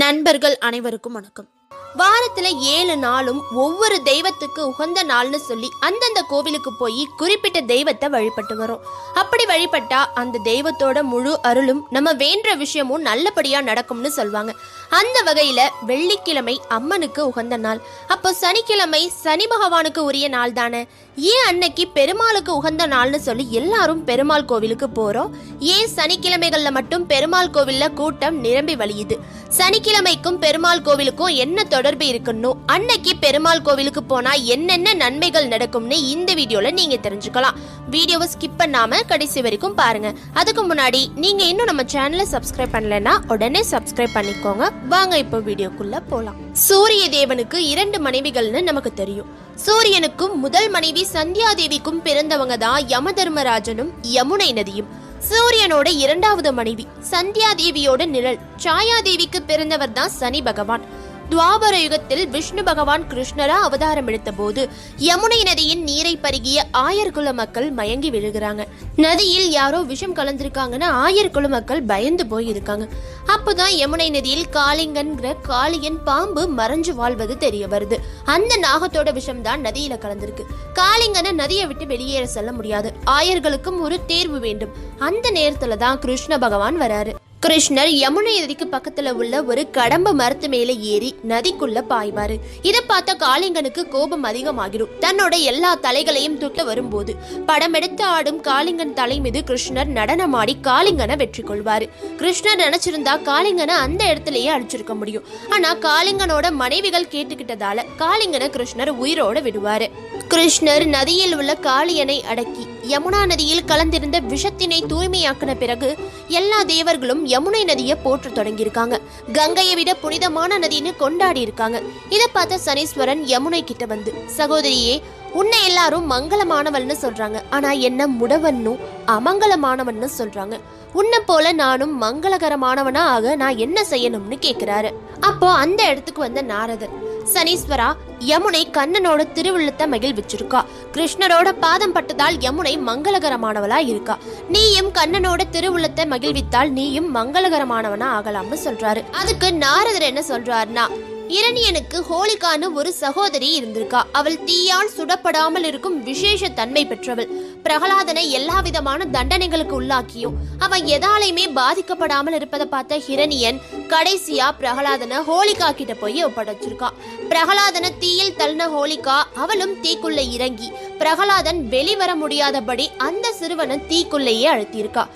நண்பர்கள் அனைவருக்கும் வணக்கம். வாரத்துல ஏழு நாளும் ஒவ்வொரு தெய்வத்துக்கு உகந்த நாள்னு சொல்லி அந்தந்த கோவிலுக்கு போய் குறிப்பிட்ட தெய்வத்தை வழிபட்டு வரோம். அப்படி வழிபட்டா அந்த தெய்வத்தோட முழு அருளும் நம்ம வேண்ட விஷயமும் நல்லபடியா நடக்கும்னு சொல்லுவாங்க அந்த வகையில வெள்ளிக்கிழமை அம்மனுக்கு உகந்த நாள். அப்போ சனிக்கிழமை சனி பகவானுக்கு உரிய நாள் தானே? ஏன் அன்னைக்கு பெருமாளுக்கு உகந்த நாள்னு சொல்லி எல்லாரும் பெருமாள் கோவிலுக்கு போறோம்? ஏன் சனிக்கிழமைகள்ல மட்டும் பெருமாள் கோவில்ல கூட்டம் நிரம்பி வழியுது? சனிக்கிழமைக்கும் பெருமாள் கோவிலுக்கும் என்ன தொடர்பு இருக்குன்னு? அன்னைக்கு பெருமாள் கோவிலுக்கு போனா என்னென்ன நன்மைகள் நடக்கும்னு இந்த வீடியோல நீங்க தெரிஞ்சுக்கலாம். வீடியோவை ஸ்கிப் பண்ணாம கடைசி வரைக்கும் பாருங்க. அதுக்கு முன்னாடி நீங்க இன்னும் நம்ம சேனலை சப்ஸ்கிரைப் பண்ணலைன்னா உடனே சப்ஸ்கிரைப் பண்ணிக்கோங்க. வாங்க இப்போ வீடியோக்குள்ள போலாம். சூரிய தேவனுக்கு இரண்டு மனைவிகள்னு நமக்கு தெரியும். சூரியனுக்கும் முதல் மனைவி சந்தியா தேவிக்கும் பிறந்தவங்க தான் யம தர்மராஜனும் யமுனை நதியும். சூரியனோட இரண்டாவது மனைவி சந்தியா தேவியோட நிழல். சாயாதேவிக்கு பிறந்தவர் தான் சனி பகவான். துவாபர யுகத்தில் விஷ்ணு பகவான் கிருஷ்ணரா அவதாரம் எடுத்த போது யமுனை நதியின் நீரை பருகிய ஆயர்குல மக்கள் மயங்கி விழுகிறாங்க. நதியில் யாரோ விஷம் கலந்திருக்காங்கன்னு ஆயர்குல மக்கள் பயந்து போய் இருக்காங்க அப்போதான் யமுனை நதியில் காளிங்கன்கிற காளியன் பாம்பு மறைஞ்சு வாழ்வது தெரிய வருது. அந்த நாகத்தோட விஷம் தான் நதியில கலந்திருக்கு. காளிங்கனை நதியை விட்டு வெளியேற செல்ல முடியாது. ஆயர்களுக்கும் ஒரு தேர்வு வேண்டும். அந்த நேரத்துல தான் கிருஷ்ண பகவான் வராரு. கிருஷ்ணர் யமுனை நதிக்கு பக்கத்துல உள்ள ஒரு கடம்ப மரத்து மேல ஏறி நதிக்குள்ள பாய்வாரு. இதை பார்த்த காளிங்கனுக்கு கோபம் அதிகமாகிடும். தன்னோட எல்லா தலைகளையும் துட்ட வரும்போது படம் எடுத்து ஆடும் காளிங்கன் தலை மீது கிருஷ்ணர் நடனமாடி காளிங்கனை வெற்றி கொள்வாரு. கிருஷ்ணர் நினைச்சிருந்தா காளிங்கனை அந்த இடத்துலயே அழிச்சிருக்க முடியும். ஆனா காளிங்கனோட மனைவிகள் கேட்டுக்கிட்டதால காளிங்கனை கிருஷ்ணர் உயிரோட விடுவாரு. கிருஷ்ணர் நதியில் உள்ள காளியனை அடக்கி யமுனா நதியில் கலந்திருந்த விஷத்தினை தூய்மையாக்கின பிறகு எல்லா தேவர்களும் யமுனை நதியை போற்று தொடங்கியிருக்காங்க. கங்கையை விட புனிதமான நதின்னு கொண்டாடி இருக்காங்க இதை பார்த்த சனீஸ்வரன் யமுனை கிட்ட வந்து சகோதரியே உன்னை எல்லாரும் மங்களமானவள்னு சொல்றாங்க. ஆனா என்ன முடவன்னும் அமங்கலமானவன்னு சொல்றாங்க. உன்னை போல நானும் மங்களகரமானவனா ஆக நான் என்ன செய்யணும்னு கேக்குறாரு. அப்போ அந்த இடத்துக்கு வந்த நாரதர் சனீஸ்வரா யமுனை கண்ணனோட திருவுள்ளத்தை மகிழ்விச்சிருக்கா கிருஷ்ணரோட பாதம் பட்டதால் யமுனை மங்களகரமானவளா இருக்கா. நீயும் கண்ணனோட திருவுள்ளத்தை மகிழ்வித்தால் நீயும் மங்களகரமானவனா ஆகலாம்னு சொல்றாரு. அதுக்கு நாரதர் என்ன சொல்றாருன்னா இரணியனுக்கு ஹோலிகான்னு ஒரு சகோதரி இருந்திருக்கா. அவள் தீயால் சுடப்படாமல் இருக்கும் விசேஷ தன்மை பெற்றவள். பிரகலாதனை எல்லா விதமான தண்டனைகளுக்கு உள்ளாக்கியும் அவன் எதாலையுமே பாதிக்கப்படாமல் இருப்பதை பார்த்த ஹிரணியன் கடைசியா பிரகலாதனை ஹோலிகா கிட்ட போய் ஒப்படைச்சிருக்கான் பிரகலாதனை தீயில் தள்ளின ஹோலிகா அவளும் தீக்குள்ள இறங்கி பிரகலாதன் வெளிவர முடியாதபடி அந்த சிறுவனை தீக்குள்ளேயே அழுத்தியிருக்கா.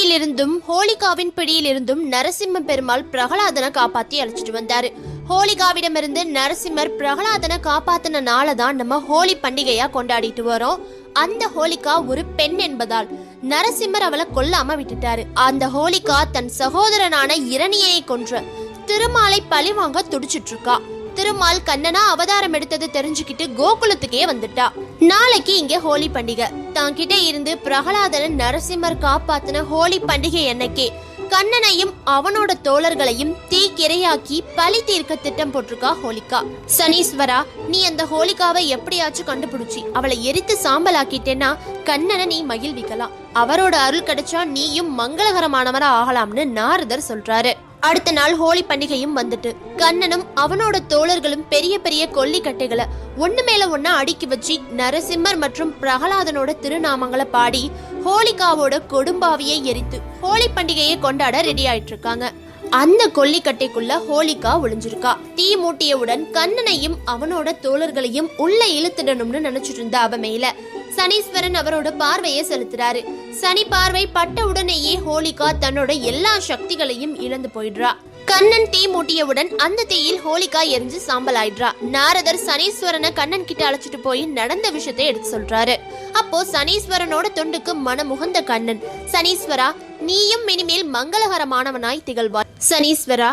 பிடியிலிருந்தும் ஹோலிகாவின் பிடியிலிருந்தும் நரசிம்ம பெருமாள் பிரகலாதனை காப்பாத்தி அழைச்சிட்டு வந்தாரு. ஹோலிகாவிடமிருந்து நரசிம்மர் பிரகலாதனை காப்பாத்தின நாளை தான் நம்ம ஹோலி பண்டிகையா கொண்டாடிட்டு வரோம். அந்த ஹோலிகா ஒரு பெண் என்பதால் நரசிம்மர் அவளை கொல்லாம விட்டுட்டாரு. அந்த ஹோலிகா தன் சகோதரனான இரணியை கொன்ற திருமாலை பழிவாங்க துடிச்சிட்டு இருக்கா. திருமால் கண்ணனா அவதாரம் எடுத்தது தெரிஞ்சுக்கிட்டு கோகுலத்துக்கே வந்துட்டா. நாளைக்கு இங்க ஹோலி பண்டிகை. தான்கிட்ட இருந்து பிரகலாதன நரசிம்மர் காப்பாத்தின ஹோலி பண்டிகை என்னைக்கே கண்ணனையும் அவனோட தோழர்களையும் தீக்கிரையாக்கி பழி தீர்க்க திட்டம் போட்டிருக்கா ஹோலிகா. சனீஸ்வரா நீ அந்த ஹோலிகாவை எப்படியாச்சும் கண்டுபிடிச்சி அவளை எரித்து சாம்பலாக்கிட்டேன்னா கண்ணனை நீ மகிழ்விக்கலாம். அவரோட அருள் கிடைச்சா நீயும் மங்களகரமானவரா ஆகலாம்னு நாரதர் சொல்றாரு. அடுத்த நாள் ஹோலி பண்டிகையும் வந்துட்டு. கண்ணனும் அவனோட தோழர்களும் பெரிய பெரிய கொல்லிக்கட்டைகளை ஒண்ணு மேல ஒன்னா அடுக்கி வச்சு நரசிம்மர் மற்றும் பிரகலாதனோட திருநாமங்களை பாடி ஹோலிகாவோட கொடும்பாவியை எரித்து ஹோலி பண்டிகையை கொண்டாட ரெடி ஆயிட்டு இருக்காங்க அந்த கொல்லிக்கட்டைக்குள்ள ஹோலிகா ஒளிஞ்சிருக்கா. தீ மூட்டியவுடன் கண்ணனையும் அவனோட தோழர்களையும் உள்ள இழுத்துடணும்னு நினைச்சிட்டு இருந்தா அவ மேல. சனீஸ்வரன் அவரோட பார்வையை செலுத்துறாரு. சனி பார்வை பட்ட உடனேயே ஹோலிகா தன்னோட எல்லா சக்திகளையும் இழந்து போயிடுறா. கண்ணன் தீ மூட்டியவுடன் அந்த தீயில் ஹோலிகா எரிஞ்சு சாம்பல் ஆயிடுறா. நாரதர் சனீஸ்வரனை கண்ணன் கிட்ட அழைச்சிட்டு போய் நடந்த விஷயத்தை எடுத்து சொல்றாரு. அப்போ சனீஸ்வரனோட தொண்டுக்கு மனமுகந்த கண்ணன் சனீஸ்வரா நீயும் இனிமேல் மங்களகரமானவனாய் திகழ்வாய். சனீஸ்வரா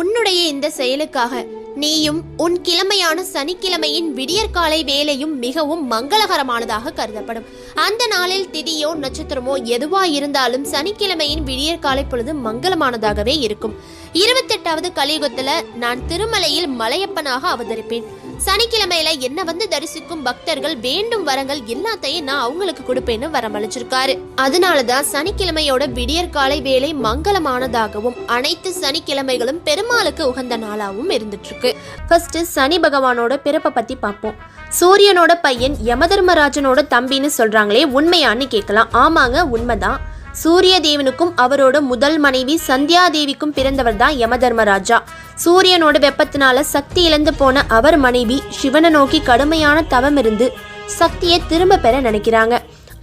உன்னுடைய இந்த செயலுக்காக நீயும் உன் கிழமையான சனிக்கிழமையின் விடியற்காலை வேலையும் மிகவும் மங்களகரமானதாக கருதப்படும். அந்த நாளில் திதியோ நட்சத்திரமோ எதுவா இருந்தாலும் சனிக்கிழமையின் விடியற்காலை பொழுது மங்களமானதாகவே இருக்கும். இருபத்தெட்டாவது கலியுகத்துல நான் திருமலையில் மலையப்பனாக அவதரிப்பேன். சனிக்கிழமையில என்ன வந்து தரிசிக்கும் பக்தர்கள் வேண்டும் வரங்கள் எல்லாத்தையும் நான் அவங்களுக்கு கொடுப்பேன்னு வரமளிச்சிருக்காரு. அதனாலதான் சனிக்கிழமையோட விடியற்காலை வேலை மங்களமானதாகவும் அனைத்து சனிக்கிழமைகளும் பெருமாளுக்கு உகந்த நாளாகவும் இருந்துட்டு இருக்கு ஃபர்ஸ்ட் சனி பகவானோட பிறப்பை பத்தி பார்ப்போம். சூரியனோட பையன் யமதர்மராஜனோட தம்பின்னு சொல்றாங்களே உண்மையான்னு கேட்கலாம். ஆமாங்க உண்மைதான். சூரிய தேவனுக்கும் அவரோட முதல் மனைவி சந்தியா தேவிக்கும் பிறந்தவர் தான் யமதர்மராஜா. சூரியனோட வெப்பத்தினால சக்தி இழந்து போன அவர் மனைவி சிவனை நோக்கி கடுமையான தவம் இருந்து சக்தியை திரும்ப பெற நினைக்கிறாங்க.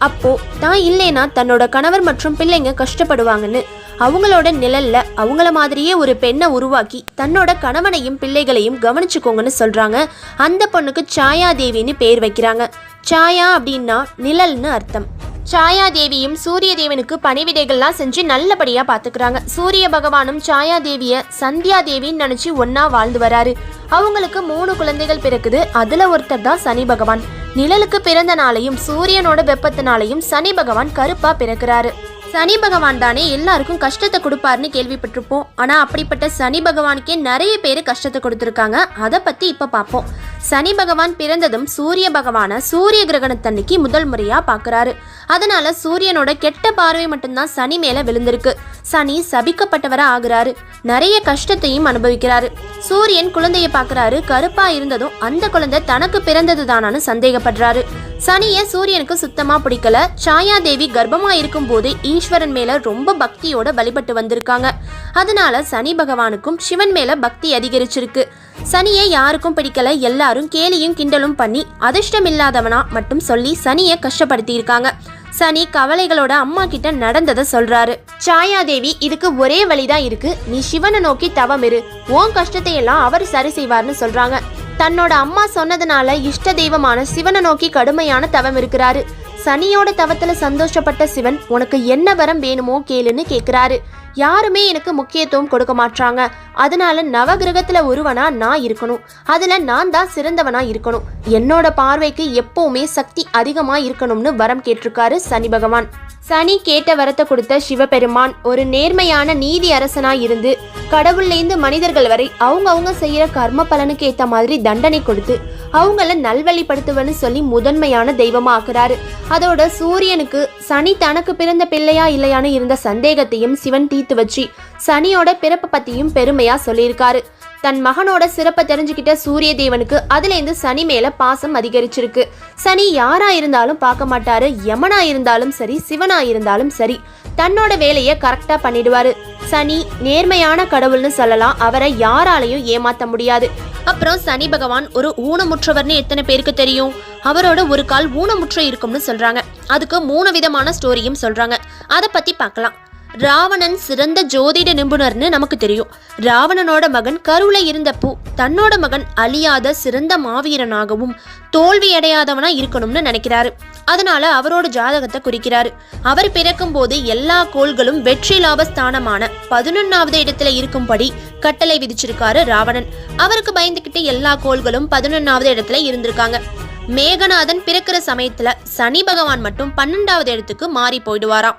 அப்போ தான் இல்லைனா தன்னோட கணவர் மற்றும் பிள்ளைங்க கஷ்டப்படுவாங்கன்னு அவங்களோட நிழல்ல அவங்கள மாதிரியே ஒரு பெண்ணை உருவாக்கி தன்னோட கணவனையும் பிள்ளைகளையும் கவனிச்சுக்கோங்கன்னு சொல்றாங்க. அந்த பொண்ணுக்கு சாயா தேவின்னு பேர் வைக்கிறாங்க. சாயா அப்படின்னா நிழல்னு அர்த்தம். சாயா தேவியும் சூரிய தேவனுக்கு பணிவிடைகள்லாம் செஞ்சு நல்லபடியா பாத்துக்கிறாங்க. சூரிய பகவானும் சாயா தேவிய சந்தியா தேவின்னு நினைச்சு ஒன்னா வாழ்ந்து வராரு. அவங்களுக்கு மூணு குழந்தைகள் பிறக்குது. அதுல ஒருத்தர் தான் சனி பகவான். நிழலுக்கு பிறந்த நாளையும் சூரியனோட வெப்பத்தினாலையும் சனி பகவான் கருப்பா பிறக்கிறாரு. சனி பகவான் தானே எல்லாருக்கும் கஷ்டத்தை கொடுப்பாருன்னு கேள்விப்பட்டிருப்போம். ஆனா அப்படிப்பட்ட சனி பகவானுக்கே நிறைய பேர் கஷ்டத்தை கொடுத்துருக்காங்க. அதை பத்தி இப்ப பார்ப்போம். சனி பகவான் பிறந்ததும் சூரிய பகவான சூரிய கிரகணத்தன்னைக்கு முதல் முறையா பார்க்குறாரு. அதனால சூரியனோட கெட்ட பார்வை மட்டும்தான் சனி மேல விழுந்திருக்கு. சனி சபிக்கப்பட்டவரா ஆகுறாரு. நிறைய கஷ்டத்தையும் அனுபவிக்கிறாரு. சூரியன் குழந்தைய பார்க்கறாரு. கருப்பா இருந்ததும் அந்த குழந்தை தனக்கு பிறந்தது தானான்னு சந்தேகப்படுறாரு. சனிய சூரியனுக்கு சுத்தமா பிடிக்கல. சாயாதேவி கர்ப்பமா இருக்கும் போது ஈஸ்வரன் மேல ரொம்ப பக்தியோட வழிபட்டு வந்திருக்காங்க. அதனால சனி பகவானுக்கும் சிவன் மேல பக்தி அதிகரிச்சிருக்கு. சனியை யாருக்கும் பிடிக்கல எல்லாரும் கேலியும் கிண்டலும் பண்ணி அதிர்ஷ்டம் இல்லாதவனா மட்டும் சொல்லி சனியை கஷ்டப்படுத்தி இருக்காங்க சனி கவலைகளோட அம்மா கிட்ட நடந்ததை சொல்றாரு. சாயாதேவி இதுக்கு ஒரே வழிதான் இருக்கு. நீ சிவனை நோக்கி தவம் இரு. ஓன் கஷ்டத்தை எல்லாம் அவர் சரி செய்வார்னு சொல்றாங்க. தன்னோட அம்மா சொன்னதுனால இஷ்ட தெய்வமான சிவனை நோக்கி கடுமையான தவம் இருக்கிறாரு. சனியோட தவத்துல சந்தோஷப்பட்ட சிவன் உனக்கு என்ன வரம் வேணுமோ கேளுன்னு கேக்குறாரு. யாருமே எனக்கு முக்கியத்துவம் கொடுக்க மாட்றாங்க. அதனால நவகிரகத்துல ஒருவனா நான் இருக்கணும். அதுல நான் தான் சிறந்தவனா இருக்கணும். என்னோட பார்வைக்கு எப்பவுமே சக்தி அதிகமா இருக்கணும்னு வரம் கேட்டிருக்காரு சனி பகவான். சனி கேட்ட வரத்தை கொடுத்த சிவபெருமான் ஒரு நேர்மையான நீதி அரசனா இருந்து கடவுள்லேருந்து மனிதர்கள் வரை அவங்க அவங்க செய்யற கர்ம பலனுக்கு ஏத்த மாதிரி தண்டனை கொடுத்து அவங்கள நல்வழிப்படுத்துவன்னு சொல்லி முதன்மையான தெய்வமா ஆக்குறாரு. அதோட சூரியனுக்கு சனி தனக்கு பிறந்த பிள்ளையா இல்லையான்னு இருந்த சந்தேகத்தையும் சிவன் தீர்த்து வச்சு சனியோட பிறப்பை பத்தியும் பெருமையா சொல்லியிருக்காரு. தன் மகனோட சிறப்பை தெரிஞ்சுக்கிட்ட சூரிய தேவனுக்கு அதுலேருந்து சனி மேல பாசம் அதிகரிச்சிருக்கு. சனி யாரா இருந்தாலும் பார்க்க மாட்டாரு. யமனா இருந்தாலும் சரி சிவனா இருந்தாலும் சரி தன்னோட வேலையை கரெக்டா பண்ணிடுவாரு. சனி நேர்மையான கடவுள்னு சொல்லலாம். அவரை யாராலையும் ஏமாத்த முடியாது. அப்புறம் சனி பகவான் ஒரு ஊனமுற்றவர்னு எத்தனை பேருக்கு தெரியும்? அவரோட ஒரு கால் ஊனமுற்ற இருக்கும்னு சொல்றாங்க. அதுக்கு மூணு விதமான ஸ்டோரியும் சொல்றாங்க. அதை பத்தி பார்க்கலாம். ராவணன் சிறந்த ஜோதிட நிபுணர்னு நமக்கு தெரியும். ராவணனோட மகன் கருவுல இருந்தப்போ தன்னோட மகன் அழியாத சிறந்த மாவீரனாகவும் தோல்வி அடையாதவனா இருக்கணும்னு நினைக்கிறாரு. அதனால அவரோட ஜாதகத்தை குறிக்கிறாரு. அவர் பிறக்கும் போது எல்லா கோள்களும் வெற்றி லாபஸ்தானமான பதினொன்னாவது இடத்துல இருக்கும்படி கட்டளை விதிச்சிருக்காரு ராவணன். அவருக்கு பயந்துகிட்டு எல்லா கோள்களும் பதினொன்னாவது இடத்துல இருந்திருக்காங்க. மேகநாதன் பிறக்கிற சமயத்துல சனி பகவான் மட்டும் பன்னெண்டாவது இடத்துக்கு மாறி போயிடுவாராம்.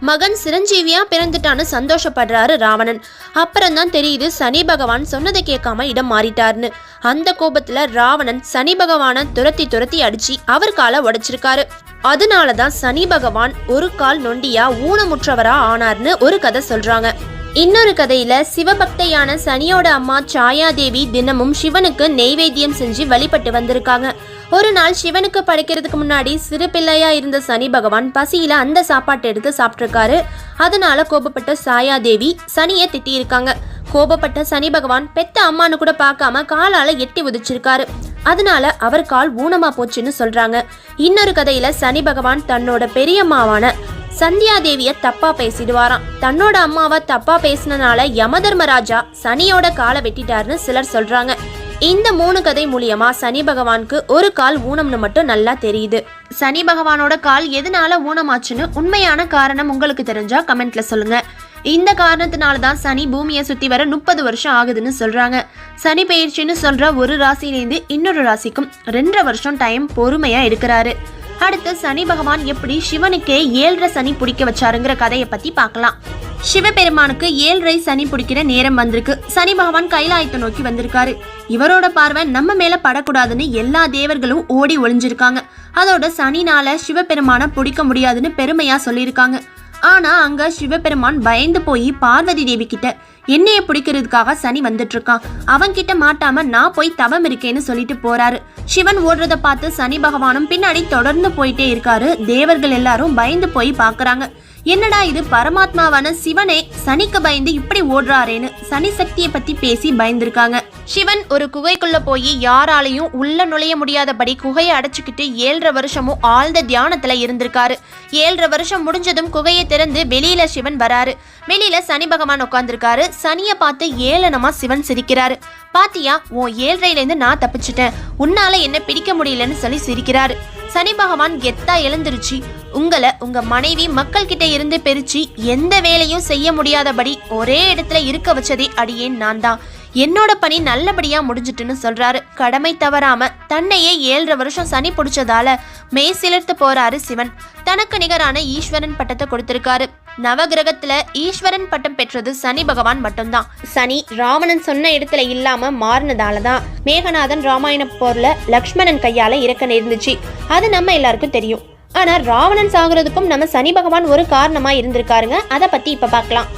மகன் சிரஞ்சீவியா பிறந்துட்டான்னு சந்தோஷப்படுறாரு ராவணன். அப்புறம்தான் தெரியுது சனி பகவான் சொன்னதை கேட்காம இடம் மாறிட்டாருன்னு. அந்த கோபத்துல ராவணன் சனி பகவானை துரத்தி துரத்தி அடிச்சு அவர் காலை உடைச்சிருக்காரு. அதனாலதான் சனி பகவான் ஒரு கால் நொண்டியா ஊனமுற்றவரா ஆனார்னு ஒரு கதை சொல்றாங்க. இன்னொரு கதையில சிவபக்தையான சனியோட அம்மா சாயாதேவி தினமும் சிவனுக்கு நெய்வேத்தியம் செஞ்சு வழிபட்டு வந்திருக்காங்க. ஒரு நாள் சிவனுக்கு படைக்கிறதுக்கு முன்னாடி சிறு பிள்ளையா இருந்த சனி பகவான் பசியில அந்த சாப்பாட்டை எடுத்து சாப்பிட்டிருக்காரு. அதனால கோபப்பட்ட சாயாதேவி சனியை திட்டியிருக்காங்க. கோபப்பட்ட சனி பகவான் பெத்த அம்மானு கூட பார்க்காம காலால எட்டி உதிச்சிருக்காரு. அதனால அவர் கால் ஊனமா போச்சுன்னு சொல்றாங்க. இன்னொரு கதையில சனி பகவான் தன்னோட பெரியம்மாவான சந்தியாதேவிய தப்பா பேசிடுவாராம். தன்னோட அம்மாவை தப்பா பேசினனால யமதர்மராஜா சனியோட காலை வெட்டிட்டாருன்னு சிலர் சொல்றாங்க. இந்த மூணு கதை மூலியமா சனி பகவானுக்கு ஒரு கால் ஊனம்னு மட்டும் நல்லா தெரியுது. சனி பகவானோட கால் எதனால ஊனமாச்சுன்னு உண்மையான காரணம் உங்களுக்கு தெரிஞ்சா கமெண்ட்ல சொல்லுங்க. இந்த காரணத்தினால தான் சனி பூமியை சுத்தி வர முப்பது வருஷம் ஆகுதுன்னு சொல்றாங்க. சனி பயிற்சின்னு சொல்ற ஒரு ராசியிலேருந்து இன்னொரு ராசிக்கும் ரெண்டரை வருஷம் டைம் பொறுமையா இருக்கிறாரு. அடுத்து சனி பகவான் எப்படி சிவனுக்கு ஏழரை சனி பிடிக்க வச்சாருங்கிற கதையை பத்தி பார்க்கலாம். சிவபெருமானுக்கு ஏழரை சனி பிடிக்கிற நேரம் வந்திருக்கு. சனி பகவான் கைலாயத்தை நோக்கி வந்திருக்காரு. இவரோட பார்வை நம்ம மேல படக்கூடாதுன்னு எல்லா தேவர்களும் ஓடி ஒளிஞ்சிருக்காங்க. அதோட சனினால சிவபெருமான பிடிக்க முடியாதுன்னு பெருமையா சொல்லியிருக்காங்க. ஆனா அங்க சிவபெருமான் பயந்து போய் பார்வதி தேவி கிட்ட என்னைய பிடிக்கிறதுக்காக சனி வந்துட்டு இருக்கான். அவன் கிட்ட மாட்டாம நான் போய் தவம் இருக்கேன்னு சொல்லிட்டு போறாரு. சிவன் ஓடுறத பார்த்து சனி பகவானும் பின்னாடி தொடர்ந்து போயிட்டே இருக்காரு. தேவர்கள் எல்லாரும் பயந்து போய் பாக்குறாங்க என்னடா இது? பரமாத்மாவான சிவனே சனிக்கு பயந்து இப்படி ஓடுறாரேன்னு சனி சக்தியை பத்தி பேசி பயந்திருக்காங்க. சிவன் ஒரு குகைக்குள்ள போய் யாராலையும் உள்ள நுழைய முடியாதபடி குகையை அடைச்சுக்கிட்டு ஏழரை வருஷமும் ஆழ்ந்த தியானத்துல இருந்திருக்காரு. ஏழரை வருஷம் முடிஞ்சதும் குகையை திறந்து வெளியில சிவன் வராரு. வெளியில சனி பகவான் உட்காந்துருக்காரு சனியை பார்த்து ஏளனமா சிவன் சிரிக்கிறாரு. பாத்தியா உன் ஏழ்றையில இருந்து நான் தப்பிச்சிட்டேன். உன்னால என்ன பிடிக்க முடியலன்னு சொல்லி சிரிக்கிறாரு. சனி பகவான் கெத்தா எழுந்திருச்சு. உங்களை உங்க மனைவி மக்கள் கிட்ட இருந்து பிரிச்சு எந்த வேலையும் செய்ய முடியாதபடி ஒரே இடத்துல இருக்க வச்சதே அடியேன் நான் தான் என்னோட பணி நல்லபடியா முடிஞ்சிட்டுன்னு சொல்றாரு. கடமை தவறாம தன்னையே ஏழரை வருஷம் சனி பிடிச்சதால மெய் சிலிர்த்து போறாரு சிவன். தனக்கு நிகரான ஈஸ்வரன் பட்டத்தை கொடுத்திருக்காரு. நவகிரகத்துல ஈஸ்வரன் பட்டம் பெற்றது சனி பகவான் மட்டும்தான். சனி ராவணன் சொன்ன இடத்துல இல்லாம மாறினதால தான் மேகநாதன் ராமாயண போர்ல லக்ஷ்மணன் கையால இறக்க நேர்ந்துச்சு. அது நம்ம எல்லாருக்கும் தெரியும். ஆனா ராவணன் சாகுறதுக்கும் நம்ம சனி பகவான் ஒரு காரணமா இருந்திருக்காருங்க. அதை பத்தி இப்ப பார்க்கலாம்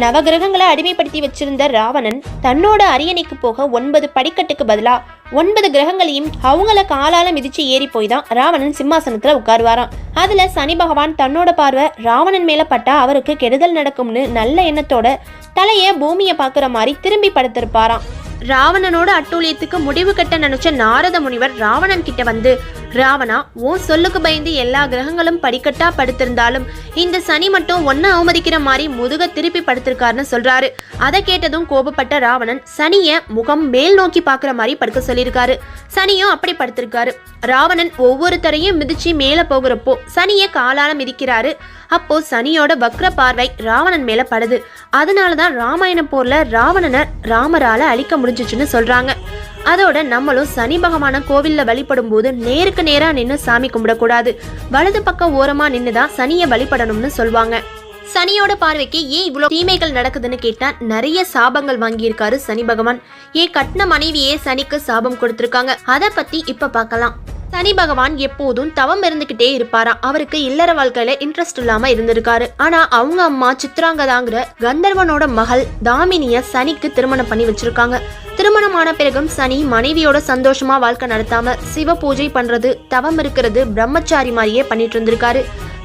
நவகிரகங்களை அடிமைப்படுத்தி வச்சிருந்த ராவணன் தன்னோட அரியணைக்கு போக ஒன்பது படிக்கட்டுக்கு பதிலா ஒன்பது கிரகங்களையும் அவங்கள காலால மிதிச்சு ஏறி போய் தான் ராவணன் சிம்மாசனத்துல உட்காருவாராம். அதுல சனி பகவான் தன்னோட பார்வை ராவணன் மேல பட்டா அவருக்கு கெடுதல் நடக்கும்னு நல்ல எண்ணத்தோட தலைய பூமியை பாக்குற மாதிரி திரும்பி படுத்திருப்பாராம். ராவணனோட அட்டூழியத்துக்கு முடிவு கட்ட நினைச்ச நாரத முனிவர் ராவணன் கிட்ட வந்து ராவணா உன் சொல்லுக்கு பயந்து எல்லா கிரகங்களும் படிக்கட்டா படுத்திருந்தாலும் இந்த சனி மட்டும் ஒன்ன அவமதிக்கிற மாதிரி முதுக திருப்பி படுத்திருக்காருன்னு சொல்றாரு. அதை கேட்டதும் கோபப்பட்ட ராவணன் சனிய முகம் மேல் நோக்கி பாக்குற மாதிரி படுக்க சொல்லியிருக்காரு. சனியும் அப்படி படுத்திருக்காரு. ராவணன் ஒவ்வொருத்தரையும் மிதிச்சு மேல போகிறப்போ சனிய காலால மிதிக்கிறாரு. அப்போ சனியோட வக்ர பார்வை ராவணன் மேல படுது. அதனால தான் ராமாயண போர்ல ராவணனை ராமரால அழிக்க முடிஞ்சிச்சுன்னு சொல்றாங்க. அதோட நம்மளும் சனி பகவான கோவில்ல வழிபடும் போது நேருக்கு நேரா நின்று சாமி கும்பிடக்கூடாது. வலது பக்கம் ஓரமா நின்னுதான் சனியை வழிபடணும்னு சொல்லுவாங்க சனியோட பார்வைக்கு ஏன் இவ்வளோ தீமைகள் நடக்குதுன்னு கேட்டா நிறைய சாபங்கள் வாங்கியிருக்காரு சனி பகவான். ஏன் கட்டின மனைவியே சனிக்கு சாபம் கொடுத்துருக்காங்க. அதை பத்தி இப்ப பார்க்கலாம். சனி பகவான் எப்போதும் தவம் இருந்துகிட்டே இருப்பாராம் அவருக்கு இல்லற வாழ்க்கையில இன்ட்ரெஸ்ட் இல்லாம இருந்திருக்காரு. ஆனா அவங்க அம்மா சித்ராங்கதாங்கிற கந்தர்வனோட மகள் தாமினிய சனிக்கு திருமணம் பண்ணி வச்சிருக்காங்க. திருமணமான பிறகும் சனி மனைவியோட சந்தோஷமா வாழ்க்கை நடத்தாம சிவ பூஜை பண்றது தவம் இருக்கிறது பிரம்மச்சாரி மாதிரியே பண்ணிட்டு இருந்திருக்காரு.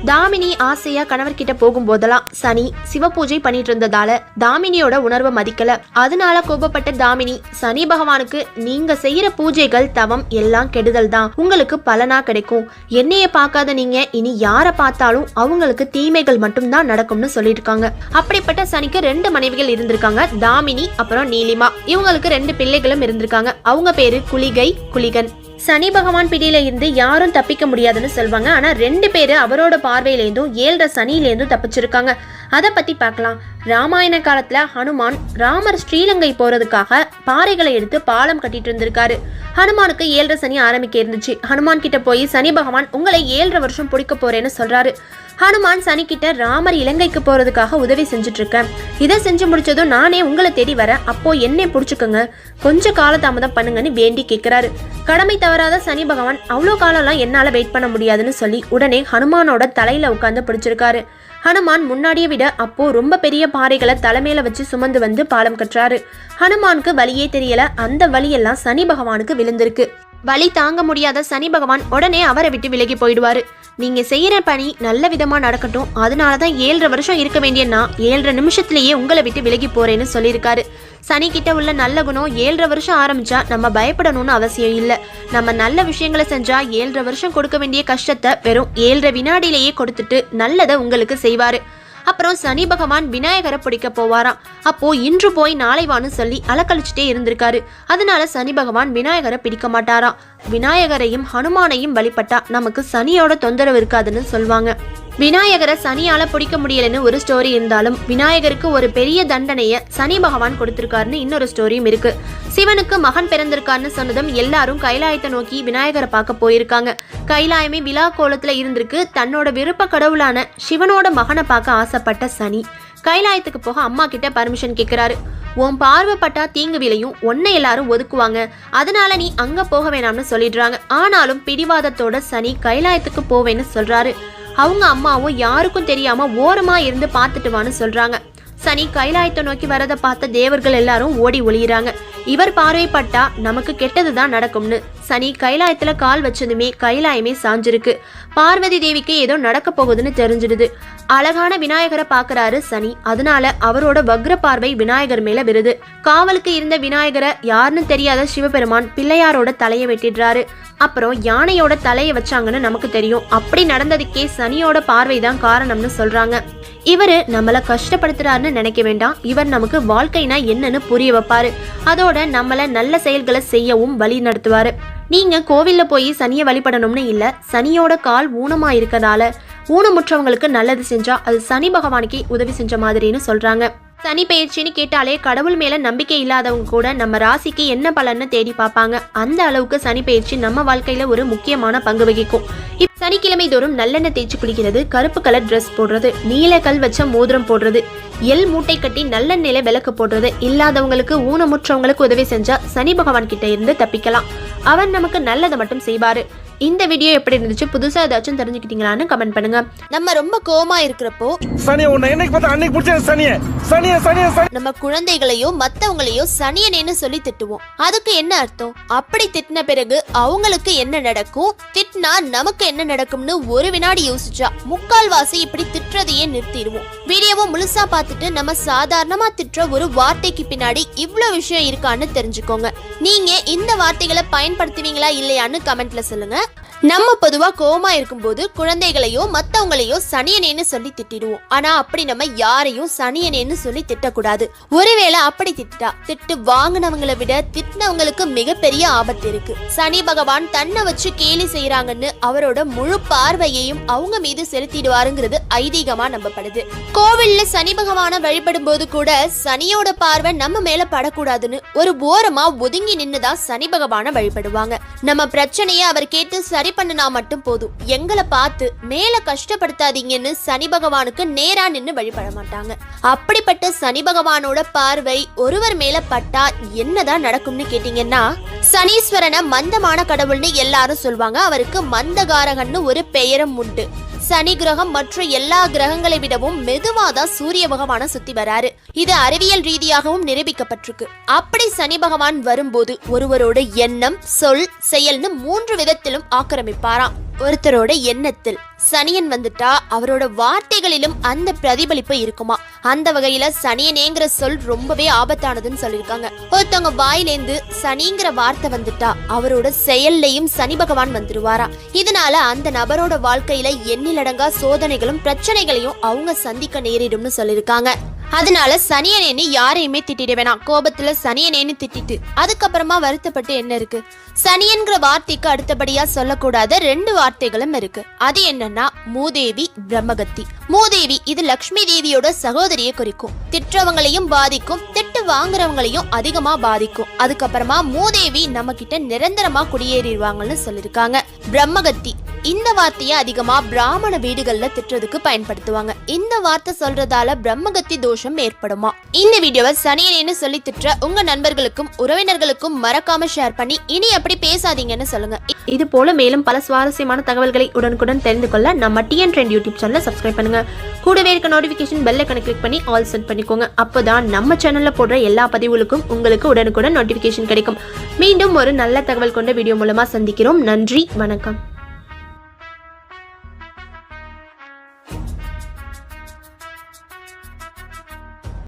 தாமினி ஆசையா கணவர்கிட்ட போகும்போதெல்லாம் சனி சிவ பூஜை பண்ணிட்டு இருந்ததால தாமினியோட உணர்வை மதிக்கல. அதனால கோபப்பட்ட தாமினி சனி பகவானுக்கு நீங்க செய்யற பூஜைகள் தவம் எல்லாம் கெடுதல் தான் உங்களுக்கு பலனா கிடைக்கும். என்னைய பார்க்காத நீங்க இனி யார பார்த்தாலும் அவங்களுக்கு தீமைகள் மட்டும்தான் நடக்கும்னு சொல்லியிருக்காங்க. அப்படிப்பட்ட சனிக்கு ரெண்டு மனைவிகள் இருந்திருக்காங்க. தாமினி அப்புறம் நீலிமா. இவங்களுக்கு ரெண்டு பிள்ளைகளும் இருந்திருக்காங்க. அவங்க பேரு குளிகை குளிகன். சனி பகவான் பிடியில இருந்து யாரும் தப்பிக்க முடியாதுன்னு சொல்லுவாங்க ஆனா ரெண்டு பேரு அவரோட பார்வையிலேருந்தும் ஏழரை சனியிலேருந்தும் தப்பிச்சிருக்காங்க. அதை பற்றி பார்க்கலாம். ராமாயண காலத்தில் ஹனுமான் ராமர் ஸ்ரீலங்கை போகிறதுக்காக பாறைகளை எடுத்து பாலம் கட்டிட்டு இருந்திருக்காரு. ஹனுமானுக்கு ஏழரை சனி ஆரம்பிக்க இருந்துச்சு. ஹனுமான் கிட்ட போய் சனி பகவான் உங்களை ஏழரை வருஷம் பிடிக்க போறேன்னு சொல்றாரு. ஹனுமான் சனி கிட்ட ராமர் இலங்கைக்கு போறதுக்காக உதவி செஞ்சுட்டு இருக்கேன் இதை செஞ்சு முடிச்சதும் நானே உங்களை தேடி வரேன் அப்போ என்னை கொஞ்சம் கொஞ்ச காலதாமதம் பண்ணுங்கன்னு வேண்டி கேட்கிறாரு கடமை தவறாத சனி பகவான் அவ்வளோ காலம்லாம் என்னால வெயிட் பண்ண முடியாதுன்னு சொல்லி உடனே ஹனுமானோட தலையில உட்காந்து பிடிச்சிருக்காரு. ஹனுமான் முன்னாடியை விட அப்போ ரொம்ப பெரிய பாறைகளை தலைமையில வச்சு சுமந்து வந்து பாலம் கட்டுறாரு. ஹனுமானுக்கு வழியே தெரியல அந்த வழியெல்லாம் சனி பகவானுக்கு விழுந்திருக்கு. வலி தாங்க முடியாத சனி பகவான் உடனே அவரை விட்டு விலகி போயிடுவாரு. நீங்க செய்யற பணி நல்ல விதமா நடக்கட்டும். அதனால தான் ஏழரை வருஷம் இருக்க வேண்டிய நான் ஏழரை நிமிஷத்திலேயே உங்களை விட்டு விலகி போறேன்னு சொல்லியிருக்காரு. சனி கிட்ட உள்ள நல்ல குணம் ஏழரை வருஷம் ஆரம்பிச்சா நம்ம பயப்படணும்னு அவசியம் இல்லை. நம்ம நல்ல விஷயங்களை செஞ்சா ஏழரை வருஷம் கொடுக்க வேண்டிய கஷ்டத்தை வெறும் ஏழரை வினாடியிலேயே கொடுத்துட்டு நல்லதை உங்களுக்கு செய்வாரு. அப்புறம் சனி பகவான் விநாயகரை பிடிக்க போவாராம். அப்போ இன்று போய் நாளை வான்னு சொல்லி அலக்கழிச்சுட்டே இருந்திருக்காரு. அதனால சனி பகவான் விநாயகரை பிடிக்க மாட்டாராம். விநாயகரையும் ஹனுமானையும் வழிபட்டா நமக்கு சனியோட தொந்தரவு இருக்காதுன்னு சொல்லுவாங்க விநாயகரை சனியால பிடிக்க முடியலன்னு ஒரு ஸ்டோரி இருந்தாலும் விநாயகருக்கு ஒரு பெரிய தண்டனைய சனி பகவான் கொடுத்திருக்காருன்னு இன்னொரு ஸ்டோரியும் இருக்கு. சிவனுக்கு மகன் பிறந்திருக்காருன்னு சொன்னதும் எல்லாரும் கைலாயத்தை நோக்கி விநாயகரை பார்க்க போயிருக்காங்க. கைலாயமே விழா கோலத்துல இருந்திருக்கு. தன்னோட விருப்ப கடவுளான சிவனோட மகனை பார்க்க ஆசைப்பட்ட சனி. கைலாயத்துக்கு போக அம்மா கிட்ட பர்மிஷன் கேட்குறாரு உன் பார்வைப்பட்டா தீங்கு விலையும் உன்னை எல்லாரும் ஒதுக்குவாங்க. அதனால நீ அங்க போக வேணாம்னு சொல்லிடுறாங்க. ஆனாலும் பிடிவாதத்தோட சனி கைலாயத்துக்கு போவேன்னு சொல்றாரு. அவங்க அம்மாவும் யாருக்கும் தெரியாம ஓரமா இருந்து பார்த்துட்டு வான்னு சொல்றாங்க. சனி கைலாயத்தை நோக்கி வரதை பார்த்த தேவர்கள் எல்லாரும் ஓடி ஒளியிறாங்க. இவர் பார்வைப்பட்டா நமக்கு கெட்டது தான் நடக்கும்னு. சனி கைலாயத்துல கால் வச்சதுமே கைலாயமே சாஞ்சிருக்கு. பார்வதி தேவிக்கு ஏதோ நடக்க போகுதுன்னு தெரிஞ்சிடுது. அழகான விநாயகரை பார்க்கறாரு சனி. அதனால அவரோட வக்ர பார்வை விநாயகர் மேல விருது. காவலுக்கு இருந்த விநாயகரை யாருன்னு தெரியாத சிவபெருமான் பிள்ளையாரோட தலையை வெட்டிடுறாரு. அப்புறம் யானையோட தலையை வச்சாங்கன்னு நமக்கு தெரியும். அப்படி நடந்ததுக்கே சனியோட பார்வை தான் காரணம்னு சொல்றாங்க. இவர் நம்மளை கஷ்டப்படுத்துறாருன்னு நினைக்க வேண்டாம். இவர் நமக்கு வாழ்க்கைனா என்னன்னு புரிய வைப்பாரு. அதோட நம்மளை நல்ல செயல்களை செய்யவும் வழி நடத்துவாரு. நீங்க கோவில்ல போய் சனியை வழிபடணும்னு இல்ல சனியோட கால் ஊனமா இருக்கதால ஊனமுற்றவங்களுக்கு நல்லது செஞ்சா அது சனி பகவானுக்கே உதவி செஞ்ச மாதிரின்னு சொல்றாங்க. சனி பயிற்சின்னு கேட்டாலே கடவுள் மேல நம்பிக்கை இல்லாதவங்க கூட நம்ம ராசிக்கு என்ன பலன்னு தேடி பார்ப்பாங்க. அந்த அளவுக்கு சனி பயிற்சி நம்ம வாழ்க்கையில ஒரு முக்கியமான பங்கு வகிக்கும். சனிக்கிழமை தோறும் நல்லெண்ணெய் தேய்ச்சி குளிக்கிறது கருப்பு கலர் ட்ரெஸ் போடுறது நீல கல் வச்ச மோதிரம் போடுறது எல் மூட்டை கட்டி நல்லெண்ணெயில விளக்கு போடுறது இல்லாதவங்களுக்கு ஊனமுற்றவங்களுக்கு உதவி செஞ்சா சனி பகவான் கிட்ட இருந்து தப்பிக்கலாம். அவர் நமக்கு நல்லதை மட்டும் செய்வாரு. இந்த வீடியோ எப்படி இருந்துச்சு புதுசா ஏதாச்சும் தெரிஞ்சுக்கிட்டீங்களான்னு கமெண்ட் பண்ணுங்க. நம்ம ரொம்ப கோமா இருக்கிறப்போ நம்ம குழந்தைகளையோ மத்தவங்களையோ சனியனேன்னு சொல்லி திட்டுவோம். அதுக்கு என்ன அர்த்தம்? அப்படி திட்டின பிறகு அவங்களுக்கு என்ன நடக்கும்? திட்டினா நமக்கு என்ன நடக்கும்னு ஒரு வினாடி யோசிச்சா முக்கால்வாசி இப்படி திட்டுறதையே நிறுத்திடுவோம். வீடியோவை முழுசா பார்த்துட்டு நம்ம சாதாரணமா திட்டுற ஒரு வார்த்தைக்கு பின்னாடி இவ்ளோ விஷயம் இருக்கான்னு தெரிஞ்சுக்கோங்க. நீங்க இந்த வார்த்தைகளை பயன்படுத்துவீங்களா இல்லையான்னு கமெண்ட்ல சொல்லுங்க. நம்ம பொதுவாக கோமா இருக்கும்போது குழந்தைகளையோ மத்தவங்களையும் சனியனேன்னு சொல்லி திட்டிடுவோம். ஆனா அப்படி நம்ம யாரையும் சனியனேன்னு சொல்லி திட்டக்கூடாது. ஒருவேளை அப்படி திட்டா திட்டு வாங்கினவங்களை விட திட்டினவங்களுக்கு மிகப்பெரிய ஆபத்து இருக்கு. சனி பகவான் தன்னை வச்சு கேலி செய்யறாங்கன்னு அவரோட முழு பார்வையையும் அவங்க மீது செலுத்திடுவாருங்கிறது ஐதீகமா நம்பப்படுது. கோவில்ல சனி பகவான வழிபடும் போது கூட சனியோட பார்வை நம்ம மேல படக்கூடாதுன்னு ஒரு ஓரமா ஒதுங்கி நின்னுதான் சனி பகவான வழிபடுவாங்க. நம்ம பிரச்சனையை அவர் கேட்டு சரி பண்ணினா மட்டும் போதும். எங்களை பார்த்து மேல கஷ்டம் கஷ்டப்படுத்தாதீங்கன்னு சனி பகவானுக்கு நேரா நின்னு வழிபட மாட்டாங்க அப்படிப்பட்ட சனி பகவானோட பார்வை ஒருவர் மேல பட்டா என்னதான் நடக்கும்னு கேட்டீங்கன்னா சனீஸ்வரனை மந்தமான கடவுள்னு எல்லாரும் சொல்வாங்க. அவருக்கு மந்தகாரகன்னு ஒரு பெயரும் உண்டு. சனி கிரகம் மற்ற எல்லா கிரகங்களை விடவும் மெதுவாதான் சூரிய பகவான சுத்தி வராரு. இது அறிவியல் ரீதியாகவும் நிரூபிக்கப்பட்டிருக்கு. அப்படி சனி பகவான் வரும்போது ஒருவரோட எண்ணம் சொல் செயல்னு மூன்று விதத்திலும் ஆக்கிரமிப்பாராம். ஒருத்தரோட எண்ணத்தில். சனியன் வந்துட்டா அவரோட வார்த்தைகளிலும் அந்த பிரதிபலிப்பு இருக்குமா? அந்த வகையில சனியனேங்கிற சொல் ரொம்பவே ஆபத்தானதுன்னு சொல்லியிருக்காங்க. ஒருத்தவங்க வாயிலேந்து சனிங்கிற வார்த்தை வந்துட்டா அவரோட செயல்லையும் சனி பகவான் வந்துருவாரா? இதனால அந்த நபரோட வாழ்க்கையில எண்ணிலடங்கா சோதனைகளும் பிரச்சனைகளையும் அவங்க சந்திக்க நேரிடும்னு சொல்லியிருக்காங்க. அதனால சனியனேன்னு யாரையுமே திட்டிட வேணாம். கோபத்துல சனியனேன்னு திட்டிட்டு. அதுக்கப்புறமா வருத்தப்பட்டு என்ன இருக்கு? சனியன்கிற வார்த்தைக்கு அடுத்தபடியா சொல்லக்கூடாத ரெண்டு வார்த்தைகளும் இருக்கு. அது என்னன்னா மூதேவி பிரம்மகத்தி. மூதேவி இது லக்ஷ்மி தேவியோட சகோதரியை குறிக்கும். திட்டுறவங்களையும் பாதிக்கும். திட்டு வாங்குறவங்களையும் அதிகமா பாதிக்கும். அதுக்கப்புறமா மூதேவி நம்ம கிட்ட நிரந்தரமா குடியேறிடுவாங்கன்னு சொல்லிருக்காங்க பிரம்மகத்தி இந்த வார்த்தையை அதிகமா பிராமண வீடுகள்ல திட்டுறதுக்கு பயன்படுத்துவாங்க. இந்த வார்த்தை சொல்றதால பிரம்மகத்தி தோஷம் ஏற்படுமா? இந்த வீடியோவை சனியனேன்னு சொல்லி திட்டுற உங்க நண்பர்களுக்கும் உறவினர்களுக்கும் மறக்காம ஷேர் பண்ணி இனி அப்படி பேசாதீங்கன்னு சொல்லுங்க. இது போல மேலும் பல சுவாரஸ்யமான தகவல்களை உடனுக்குடன் தெரிந்து கொள்ள நம்ம டிஎன் ட்ரெண்ட் யூடியூப் சேனலை சப்ஸ்கிரைப் பண்ணுங்க. கூடவே இருக்க நோட்டிபிகேஷன் பெல் ஐக்கனை கிளிக் பண்ணி ஆல் செட் பண்ணிக்கோங்க. அப்போதான் நம்ம சேனல்ல போடுற எல்லா பதிவுகளுக்கும் உங்களுக்கு உடனுக்குடன் நோட்டிபிகேஷன் கிடைக்கும். மீண்டும் ஒரு நல்ல தகவல் கொண்ட வீடியோ மூலமா சந்திக்கிறோம். நன்றி வணக்கம்.